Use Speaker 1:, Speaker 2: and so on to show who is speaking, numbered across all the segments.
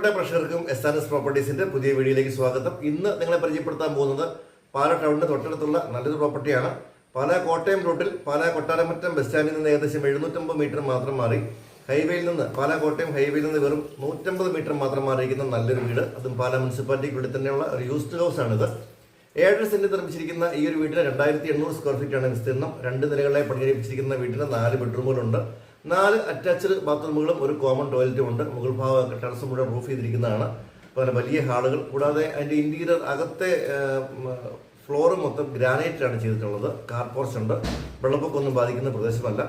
Speaker 1: പ്രിയപ്പെട്ട പ്രഷർക്കും S R S പ്രോപ്പർട്ടീസിന്റെ പുതിയ വീഡിയോയിലേക്ക് സ്വാഗതം. ഇന്ന് നിങ്ങളെ പരിചയപ്പെടുത്താൻ പോകുന്നത് പാല ടൗണിന് തൊട്ടടുത്തുള്ള നല്ലൊരു പ്രോപ്പർട്ടിയാണ്. പാല കോട്ടയം റൂട്ടിൽ പാല കൊട്ടാരമറ്റം ബസ് സ്റ്റാൻഡിൽ നിന്ന് ഏകദേശം എഴുന്നൂറ്റമ്പത് മീറ്റർ മാത്രം മാറി. ഹൈവേയിൽ നിന്ന് പാല കോട്ടയം ഹൈവേയിൽ നിന്ന് വെറും നൂറ്റമ്പത് മീറ്റർ മാത്രം മാറിയിരിക്കുന്ന നല്ലൊരു വീട്. അതും പാല മുനിസിപ്പാലിറ്റിക്കുള്ളിൽ തന്നെയുള്ള ഒരു യൂസ്ഡ് ഹൗസ് ആണിത്. ഏഴര സെന്റ് നിർമ്മിച്ചിരിക്കുന്ന ഈ ഒരു വീട്ടിന് രണ്ടായിരത്തി എണ്ണൂറ് സ്ക്വയർ ഫീറ്റ് ആണ് വിസ്തീർണം രണ്ട് നിലകളെ പണികഴിപ്പിച്ചിരിക്കുന്ന വീട്ടിന് നാല് ബെഡ്റൂമുകളുണ്ട് നാല് അറ്റാച്ച്ഡ് ബാത്റൂമുകളും ഒരു കോമൺ ടോയ്ലറ്റും ഉണ്ട്. മുകൾ ഭാഗം ടെറസ് മുഴുവൻ പ്രൂഫ് ചെയ്തിരിക്കുന്നതാണ്. പല വലിയ ഹാളുകൾ. കൂടാതെ അതിന്റെ ഇന്റീരിയർ അകത്തെ ഫ്ലോർ മൊത്തം ഗ്രാനൈറ്റിലാണ് ചെയ്തിട്ടുള്ളത്. കാർ പോർച്ച് ഉണ്ട്. വെള്ളപ്പൊക്കൊന്നും ബാധിക്കുന്ന പ്രദേശമല്ല.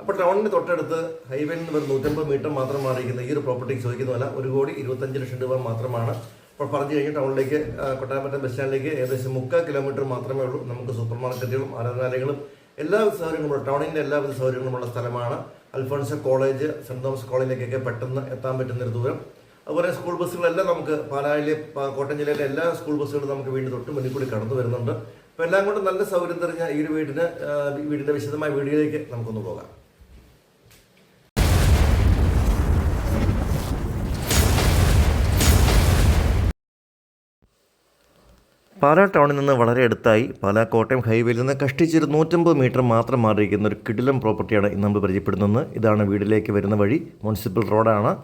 Speaker 1: അപ്പോൾ ടൗണിന് തൊട്ടടുത്ത് ഹൈവേയിൽ നിന്ന് ഒരു നൂറ്റമ്പത് മീറ്റർ മാത്രം മാറിയിരിക്കുന്ന ഈ ഒരു പ്രോപ്പർട്ടിക്ക് ചോദിക്കുന്നതല്ല. ഒരു കോടി ഇരുപത്തഞ്ച് ലക്ഷം രൂപ മാത്രമാണ്. അപ്പോൾ പറഞ്ഞു കഴിഞ്ഞാൽ ടൗണിലേക്ക് കൊട്ടാരപ്പറ്റ ബസ് സ്റ്റാൻഡിലേക്ക് ഏകദേശം മുക്കാൽ കിലോമീറ്റർ മാത്രമേ ഉള്ളൂ. നമുക്ക് സൂപ്പർ മാർക്കറ്റുകളും ആരാധനാലയങ്ങളും എല്ലാവിധ സൗകര്യങ്ങളും ടൗണിന്റെ എല്ലാവിധ സൗകര്യങ്ങളുമുള്ള സ്ഥലമാണ് അൽഫോൺസ കോളേജ് സെന്റ് തോമസ് കോളേജിലേക്കൊക്കെ പെട്ടെന്ന് എത്താൻ പറ്റുന്നൊരു ദൂരം. അതുപോലെ സ്കൂൾ ബസ്സുകളെല്ലാം നമുക്ക് പാലായിലെ കോട്ടയം ജില്ലയിലെ എല്ലാ സ്കൂൾ ബസ്സുകളും നമുക്ക് വീണ്ടും തൊട്ട് മുന്നിൽ കൂടി കടന്നു വരുന്നുണ്ട്. അപ്പോൾ എല്ലാം കൊണ്ട് നല്ല സൗകര്യം തെറിഞ്ഞ ഈ ഒരു വീടിന് വീടിന്റെ വിശദമായ വീഡിയോയിലേക്ക് നമുക്കൊന്ന് പോകാം. പാലാ ടൗണിൽ നിന്ന് വളരെ അടുത്തായി പാലാ കോട്ടയം ഹൈവേയിൽ നിന്ന് കഷ്ടിച്ചൊരു നൂറ്റമ്പത് മീറ്റർ മാത്രം മാറിയിരിക്കുന്ന ഒരു കിടിലം പ്രോപ്പർട്ടിയാണ് ഇന്ന് നമ്മൾ പരിചയപ്പെടുന്നത്. ഇതാണ് വീടിലേക്ക് വരുന്ന വഴി. മുനിസിപ്പൽ റോഡാണ്.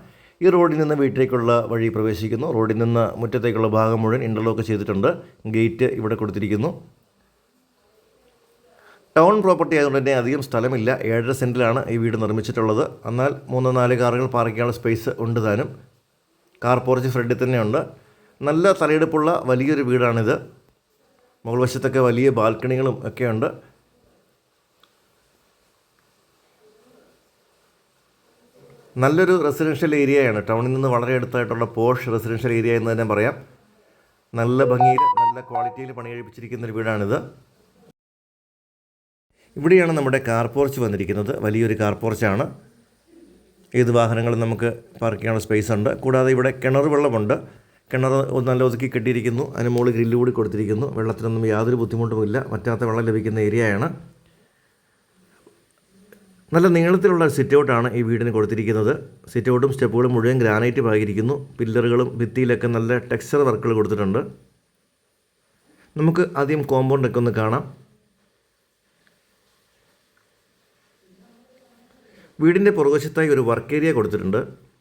Speaker 1: ഈ റോഡിൽ നിന്ന് വീട്ടിലേക്കുള്ള വഴി പ്രവേശിക്കുന്നു. റോഡിൽ നിന്ന് മുറ്റത്തേക്കുള്ള ഭാഗം മുഴുവൻ ഇന്റർലോക്ക് ചെയ്തിട്ടുണ്ട്. ഗേറ്റ് ഇവിടെ കൊടുത്തിരിക്കുന്നു. ടൗൺ പ്രോപ്പർട്ടി ആയതുകൊണ്ട് തന്നെ അധികം സ്ഥലമില്ല. ഏഴര സെന്റിലാണ് ഈ വീട് നിർമ്മിച്ചിട്ടുള്ളത്. എന്നാൽ മൂന്ന് നാല് കാറുകൾ പാർക്ക് ചെയ്യാനുള്ള സ്പേസ് ഉണ്ട് താനും. കാർ പോർച്ച് ഫ്രണ്ടിൽ തന്നെയുണ്ട്. നല്ല തലയെടുപ്പുള്ള വലിയൊരു വീടാണിത്. മുകൾ വശത്തൊക്കെ വലിയ ബാൽക്കണികളും ഒക്കെയുണ്ട്. നല്ലൊരു റെസിഡൻഷ്യൽ ഏരിയയാണ്. ടൗണിൽ നിന്ന് വളരെ അടുത്തായിട്ടുള്ള പോഷ് റെസിഡൻഷ്യൽ ഏരിയ എന്ന് തന്നെ പറയാം. നല്ല ഭംഗിയിൽ നല്ല ക്വാളിറ്റിയിൽ പണി കഴിപ്പിച്ചിരിക്കുന്ന ഒരു വീടാണിത്. ഇവിടെയാണ് നമ്മുടെ കാർ പോർച്ച് വന്നിരിക്കുന്നത്. വലിയൊരു കാർ പോർച്ചാണ്. ഏത് വാഹനങ്ങളും നമുക്ക് പാർക്ക് ചെയ്യാനുള്ള സ്പേസ് ഉണ്ട്. കൂടാതെ ഇവിടെ കിണർ വെള്ളമുണ്ട്. കിണർ നല്ല ഒതുക്കി കെട്ടിയിരിക്കുന്നു. അതിന് മുകളിൽ ഗ്രില്ല് കൂടി കൊടുത്തിരിക്കുന്നു. വെള്ളത്തിനൊന്നും യാതൊരു ബുദ്ധിമുട്ടുമില്ല. വറ്റാത്ത വെള്ളം ലഭിക്കുന്ന ഏരിയയാണ്. നല്ല നീളത്തിലുള്ള സിറ്റ് ഔട്ടാണ് ഈ വീടിന് കൊടുത്തിരിക്കുന്നത്. സിറ്റ് ഔട്ടും സ്റ്റെപ്പുകളും മുഴുവൻ ഗ്രാനൈറ്റ് പാകിയിരിക്കുന്നു. പില്ലറുകളും ഭിത്തിയിലൊക്കെ നല്ല ടെക്സ്ചർ വർക്കുകൾ കൊടുത്തിട്ടുണ്ട്. നമുക്ക് ആദ്യം കോമ്പൗണ്ടൊക്കെ ഒന്ന് കാണാം. വീടിന്റെ പുറകുവശത്തായി ഒരു വർക്ക് ഏരിയ കൊടുത്തിട്ടുണ്ട്.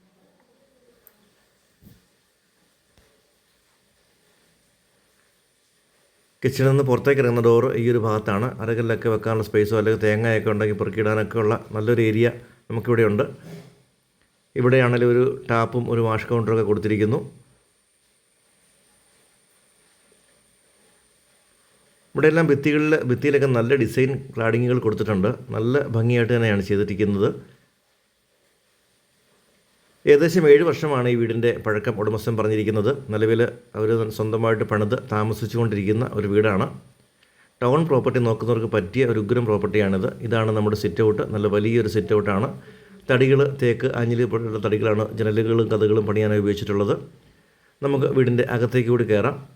Speaker 1: കിച്ചണിൽ നിന്ന് പുറത്തേക്ക് ഇറങ്ങുന്ന ഡോറ് ഈ ഒരു ഭാഗത്താണ് അരകല്ലൊക്കെ വെക്കാനുള്ള സ്പേസോ അല്ലെങ്കിൽ തേങ്ങയൊക്കെ ഉണ്ടെങ്കിൽ പെറുക്കിയിടാനൊക്കെ ഉള്ള നല്ലൊരു ഏരിയ നമുക്കിവിടെ ഉണ്ട്. ഇവിടെയാണെങ്കിൽ ഒരു ടാപ്പും ഒരു വാഷ് കൗണ്ടറൊക്കെ കൊടുത്തിരിക്കുന്നു. ഇവിടെ എല്ലാം ഭിത്തികളിൽ ഭിത്തിയിലൊക്കെ നല്ല ഡിസൈൻ ക്ലാഡിങ്ങുകൾ കൊടുത്തിട്ടുണ്ട്. നല്ല ഭംഗിയായിട്ട് തന്നെയാണ് ചെയ്തിരിക്കുന്നത്. ഏകദേശം ഏഴ് വർഷമാണ് ഈ വീടിന്റെ പഴക്കം ഉടമസ്ഥൻ പറഞ്ഞിരിക്കുന്നത്. നിലവിൽ അവർ സ്വന്തമായിട്ട് പണിത് താമസിച്ചുകൊണ്ടിരിക്കുന്ന ഒരു വീടാണ്. ടൗൺ പ്രോപ്പർട്ടി നോക്കുന്നവർക്ക് പറ്റിയ ഒരു ഉഗ്രം പ്രോപ്പർട്ടിയാണിത്. ഇതാണ് നമ്മുടെ സിറ്റ് ഔട്ട് നല്ല വലിയൊരു സിറ്റ് ഔട്ടാണ് തടികൾ തേക്ക് ആഞ്ഞിലി പോലുള്ള തടികളാണ് ജനലുകളും കഥകളും പണിയാനായി ഉപയോഗിച്ചിട്ടുള്ളത്. നമുക്ക് വീടിന്റെ അകത്തേക്ക് കൂടി കയറാം.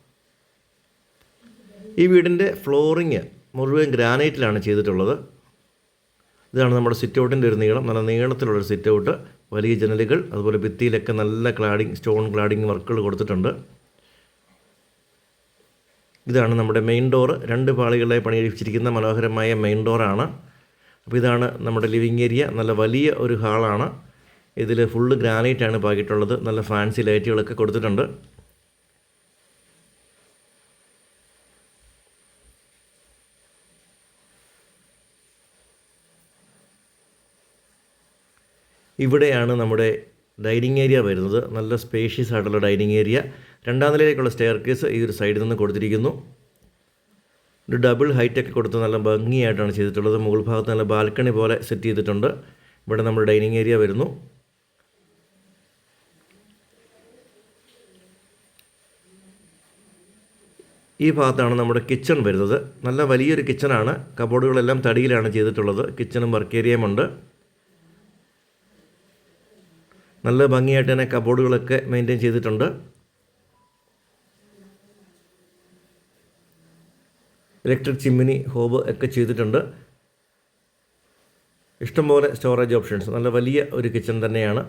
Speaker 1: ഈ വീടിന്റെ ഫ്ലോറിങ് മുഴുവൻ ഗ്രാനൈറ്റിലാണ് ചെയ്തിട്ടുള്ളത്. ഇതാണ് നമ്മുടെ സിറ്റ് ഔട്ടിന്റെ ഒരു നീളം. നല്ല നീളത്തിലുള്ളൊരു സിറ്റ് ഔട്ട് വലിയ ജനലുകൾ അതുപോലെ ഭിത്തിയിലൊക്കെ നല്ല ക്ലാഡിങ് സ്റ്റോൺ ക്ലാഡിങ് വർക്കുകൾ കൊടുത്തിട്ടുണ്ട്. ഇതാണ് നമ്മുടെ മെയിൻ ഡോറ് രണ്ട് പാളികളായി പണിയടിച്ചിരിക്കുന്ന മനോഹരമായ മെയിൻ ഡോറാണ് അപ്പോൾ ഇതാണ് നമ്മുടെ ലിവിങ് ഏരിയ നല്ല വലിയ ഒരു ഹാളാണ് ഇതിൽ ഫുള്ള് ഗ്രാനൈറ്റാണ് പാകിയിട്ടുള്ളത്. നല്ല ഫാൻസി ലൈറ്റുകളൊക്കെ കൊടുത്തിട്ടുണ്ട്. ഇവിടെയാണ് നമ്മുടെ ഡൈനിങ് ഏരിയ വരുന്നത്. നല്ല സ്പേഷ്യസ് ആയിട്ടുള്ള ഡൈനിങ് ഏരിയ. രണ്ടാം നിലയിലേക്കുള്ള സ്റ്റെയർ കേസ് ഈ ഒരു സൈഡിൽ നിന്ന് കൊടുത്തിരിക്കുന്നു. ഒരു ഡബിൾ ഹൈറ്റൊക്കെ കൊടുത്ത് നല്ല ഭംഗിയായിട്ടാണ് ചെയ്തിട്ടുള്ളത്. മുകൾ ഭാഗത്ത് നല്ല ബാൽക്കണി പോലെ സെറ്റ് ചെയ്തിട്ടുണ്ട്. ഇവിടെ നമ്മുടെ ഡൈനിങ് ഏരിയ വരുന്നു. ഈ ഭാഗത്താണ് നമ്മുടെ കിച്ചൺ വരുന്നത്. നല്ല വലിയൊരു കിച്ചണാണ് കബോർഡുകളെല്ലാം തടിയിലാണ് ചെയ്തിട്ടുള്ളത്. കിച്ചണും വർക്ക് ഏരിയയുമുണ്ട് നല്ല ഭംഗിയായിട്ട് തന്നെ കബോർഡുകളൊക്കെ മെയിന്റെയിൻ ചെയ്തിട്ടുണ്ട്. ഇലക്ട്രിക് ചിമ്മിനി ഹോബ് ഒക്കെ ചെയ്തിട്ടുണ്ട്. ഇഷ്ടംപോലെ സ്റ്റോറേജ് ഓപ്ഷൻസ് നല്ല വലിയ ഒരു കിച്ചൺ തന്നെയാണ്.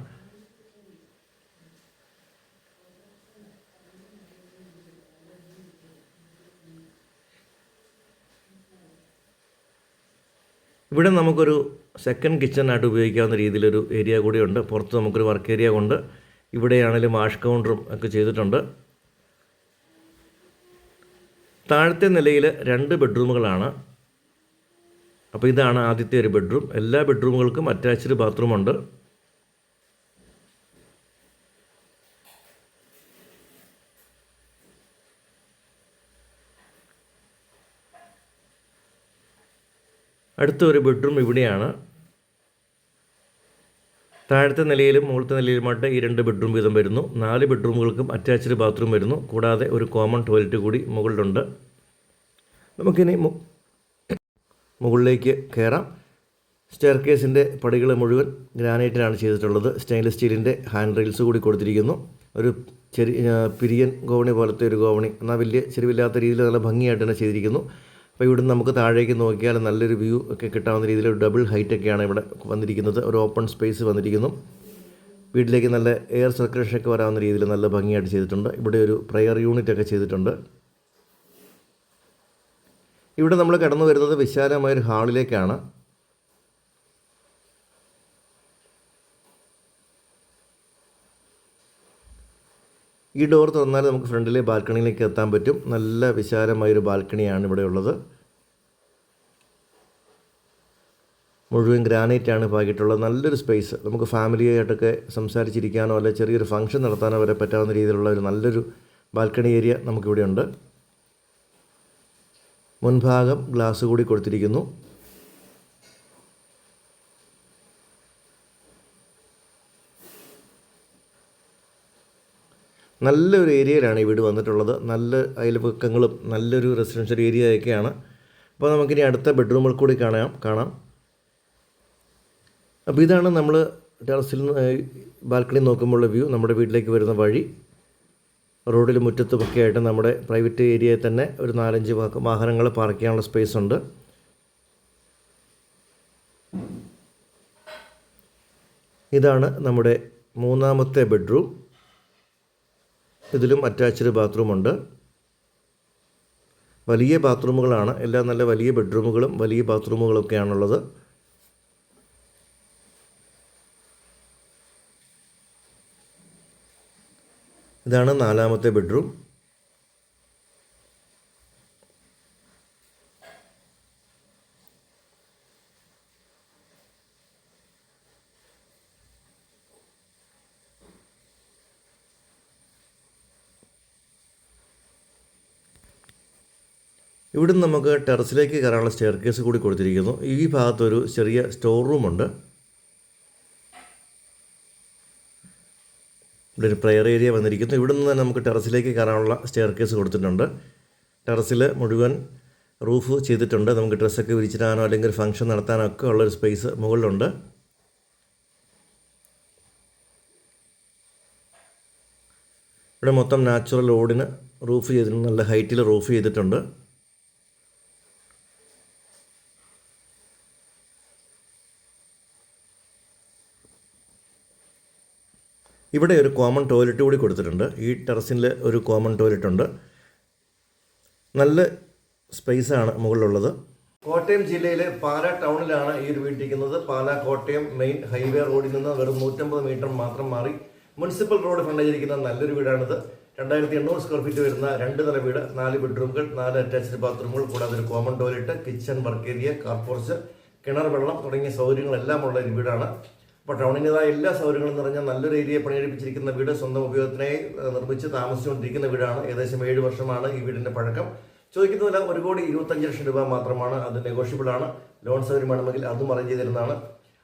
Speaker 1: ഇവിടെ നമുക്കൊരു സെക്കൻഡ് കിച്ചണായിട്ട് ഉപയോഗിക്കാവുന്ന രീതിയിലൊരു ഏരിയ കൂടിയുണ്ട്. പുറത്ത് നമുക്കൊരു വർക്ക് ഏരിയ കൊണ്ട് ഇവിടെയാണെങ്കിലും വാഷ് കൗണ്ടറും ഒക്കെ ചെയ്തിട്ടുണ്ട്. താഴത്തെ നിലയിൽ രണ്ട് ബെഡ്റൂമുകളാണ് അപ്പോൾ ഇതാണ് ആദ്യത്തെ ഒരു ബെഡ്റൂം എല്ലാ ബെഡ്റൂമുകൾക്കും അറ്റാച്ച്ഡ് ബാത്റൂമുണ്ട് അടുത്ത ഒരു ബെഡ്റൂം ഇവിടെയാണ്. താഴത്തെ നിലയിലും മുകളത്തെ നിലയിലുമായിട്ട് ഈ രണ്ട് ബെഡ്റൂം വീതം വരുന്നു. നാല് ബെഡ്റൂമുകൾക്കും അറ്റാച്ച്ഡ് ബാത്റൂം വരുന്നു. കൂടാതെ ഒരു കോമൺ ടോയ്ലറ്റ് കൂടി മുകളിലുണ്ട്. നമുക്കിനി മുകളിലേക്ക് കയറാം സ്റ്റെയർ കേസിന്റെ പടികൾ മുഴുവൻ ഗ്രാനൈറ്റിലാണ് ചെയ്തിട്ടുള്ളത്. സ്റ്റെയിൻലെസ് സ്റ്റീലിന്റെ ഹാൻഡ് റെയിൽസ് കൂടി കൊടുത്തിരിക്കുന്നു. ഒരു ചെറിയ പിരിയൻ ഗോവണി പോലത്തെ ഒരു ഗോവണി എന്നാൽ വലിയ ചെരുവില്ലാത്ത രീതിയിൽ നല്ല ഭംഗിയായിട്ട് തന്നെ ചെയ്തിരിക്കുന്നു. അപ്പോൾ ഇവിടുന്ന് നമുക്ക് താഴേക്ക് നോക്കിയാൽ നല്ലൊരു വ്യൂ ഒക്കെ കിട്ടാവുന്ന രീതിയിൽ ഒരു ഡബിൾ ഹൈറ്റ് ഒക്കെയാണ് ഇവിടെ വന്നിരിക്കുന്നത്. ഒരു ഓപ്പൺ സ്പേസ് വന്നിരിക്കുന്നു. വീട്ടിലേക്ക് നല്ല എയർ സർക്കുലേഷൻ ഒക്കെ വരാവുന്ന രീതിയിൽ നല്ല ഭംഗിയായിട്ട് ചെയ്തിട്ടുണ്ട്. ഇവിടെ ഒരു പ്രയർ യൂണിറ്റ് ഒക്കെ ചെയ്തിട്ടുണ്ട്. ഇവിടെ നമ്മൾ കടന്നു വരുന്നത് വിശാലമായൊരു ഹാളിലേക്കാണ് ഈ ഡോർ തുറന്നാൽ നമുക്ക് ഫ്രണ്ടിലെ ബാൽക്കണിയിലേക്ക് എത്താൻ പറ്റും. നല്ല വിശാലമായൊരു ബാൽക്കണിയാണ് ഇവിടെ ഉള്ളത്. മുഴുവൻ ഗ്രാനൈറ്റാണ് പാകിയിട്ടുള്ളത് നല്ലൊരു സ്പേസ് നമുക്ക് ഫാമിലിയായിട്ടൊക്കെ സംസാരിച്ചിരിക്കാനോ അല്ലെങ്കിൽ ചെറിയൊരു ഫംഗ്ഷൻ നടത്താനോ വരെ പറ്റാവുന്ന രീതിയിലുള്ള ഒരു നല്ലൊരു ബാൽക്കണി ഏരിയ നമുക്കിവിടെ ഉണ്ട്. മുൻഭാഗം ഗ്ലാസ് കൂടി കൊടുത്തിരിക്കുന്നു. നല്ലൊരു ഏരിയയിലാണ് ഈ വീട് വന്നിട്ടുള്ളത്. നല്ല അയൽപക്കങ്ങളും നല്ലൊരു റെസിഡൻഷ്യൽ ഏരിയയൊക്കെയാണ് അപ്പോൾ നമുക്കിനി അടുത്ത ബെഡ്റൂമിൽ കൂടി കാണാം. കാണാം. അപ്പോൾ ഇതാണ് നമ്മൾ ടെറസിൽ ബാൽക്കണി നോക്കുമ്പോഴുള്ള വ്യൂ നമ്മുടെ വീട്ടിലേക്ക് വരുന്ന വഴി. റോഡിൽ മുറ്റത്തുമൊക്കെ ആയിട്ട് നമ്മുടെ പ്രൈവറ്റ് ഏരിയയിൽ തന്നെ ഒരു നാലഞ്ച് വാഹ- വാഹനങ്ങൾ പാർക്ക് ചെയ്യാനുള്ള സ്പേസ് ഉണ്ട്. ഇതാണ് നമ്മുടെ മൂന്നാമത്തെ ബെഡ്റൂം ഇതിലും അറ്റാച്ച്ഡ് ബാത്റൂമുണ്ട് വലിയ ബാത്റൂമുകളാണ്. എല്ലാം നല്ല വലിയ ബെഡ്റൂമുകളും വലിയ ബാത്റൂമുകളൊക്കെയാണുള്ളത്. ഇതാണ് നാലാമത്തെ ബെഡ്റൂം ഇവിടുന്ന് നമുക്ക് ടെറസിലേക്ക് കയറാനുള്ള സ്റ്റെയർ കേസ് കൂടി കൊടുത്തിരിക്കുന്നു. ഈ ഭാഗത്തൊരു ചെറിയ സ്റ്റോർ റൂമുണ്ട് ഇവിടെ ഒരു പ്രെയർ ഏരിയ വന്നിരിക്കുന്നു. ഇവിടെ നിന്ന് തന്നെ നമുക്ക് ടെറസിലേക്ക് കയറാനുള്ള സ്റ്റെയർ കേസ് കൊടുത്തിട്ടുണ്ട്. ടെറസിൽ മുഴുവൻ റൂഫ് ചെയ്തിട്ടുണ്ട്. നമുക്ക് ഡ്രസ്സൊക്കെ വിരിച്ചിടാനോ അല്ലെങ്കിൽ ഫംഗ്ഷൻ നടത്താനോ ഒക്കെ ഉള്ളൊരു സ്പേസ് മുകളിലുണ്ട്. ഇവിടെ മൊത്തം നാച്ചുറൽ ഓടിന് റൂഫ് ചെയ്തിട്ടുണ്ട്. നല്ല ഹൈറ്റിൽ റൂഫ് ചെയ്തിട്ടുണ്ട്. ഇവിടെ ഒരു കോമൺ ടോയ്ലറ്റ് കൂടി കൊടുത്തിട്ടുണ്ട്. ഈ ടെറസിൽ ഒരു കോമൺ ടോയ്ലറ്റ് ഉണ്ട്. നല്ല സ്പേസാണ് മുകളിലുള്ളത്. കോട്ടയം ജില്ലയിലെ പാല ടൗണിലാണ് ഈ ഒരു വീട്ടിരിക്കുന്നത് പാല കോട്ടയം മെയിൻ ഹൈവേ റോഡിൽ നിന്ന് വെറും നൂറ്റമ്പത് മീറ്റർ മാത്രം മാറി മുനിസിപ്പൽ റോഡ് ഫണ്ടായിരിക്കുന്ന നല്ലൊരു വീടാണിത്. രണ്ടായിരത്തി എണ്ണൂറ് സ്ക്വയർ ഫീറ്റ് വരുന്ന രണ്ട് നില വീട് നാല് ബെഡ്റൂമുകൾ നാല് അറ്റാച്ച്ഡ് ബാത്റൂമുകൾ കൂടാതെ ഒരു common toilet kitchen work area car porch കിണർ വെള്ളം തുടങ്ങിയ സൗകര്യങ്ങളെല്ലാം ഉള്ള ഒരു വീടാണ്. അപ്പോൾ ടൗണിന്റെതായ എല്ലാ സൗകര്യങ്ങളും നിറഞ്ഞ നല്ലൊരു ഏരിയ പണിയെടുപ്പിച്ചിരിക്കുന്ന വീട് സ്വന്തം ഉപയോഗത്തിനായി നിർമ്മിച്ച് താമസിച്ചുകൊണ്ടിരിക്കുന്ന വീടാണ്. ഏകദേശം ഏഴ് വർഷമാണ് ഈ വീടിന്റെ പഴക്കം. ചോദിക്കുന്ന ഒരു കോടി ഇരുപത്തഞ്ച് ലക്ഷം രൂപ മാത്രമാണ്. അത് നെഗോഷ്യബിൾ ആണ്. ലോൺ സൗകര്യം വേണമെങ്കിൽ അതും അറേഞ്ച് ചെയ്ത് തരുന്നതാണ്.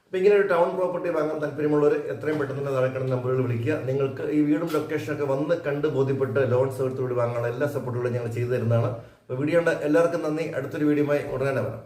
Speaker 1: അപ്പോൾ ഇങ്ങനെ ഒരു ടൗൺ പ്രോപ്പർട്ടി വാങ്ങാൻ താല്പര്യമുള്ളവർ എത്രയും പെട്ടെന്ന് തന്നെ താഴെ നമ്പറുകൾ വിളിക്കുക. നിങ്ങൾക്ക് ഈ വീടും ലൊക്കേഷനൊക്കെ വന്ന് കണ്ട് ബോധ്യപ്പെട്ട് ലോൺ സൗകര്യത്തോട് വാങ്ങാനുള്ള എല്ലാ സപ്പോർട്ടുകളും ഞങ്ങൾ ചെയ്തു തരുന്നതാണ്. അപ്പോൾ വീഡിയോ എല്ലാവർക്കും നന്ദി. അടുത്തൊരു വീഡിയോയുമായി ഉടനെ വരാം.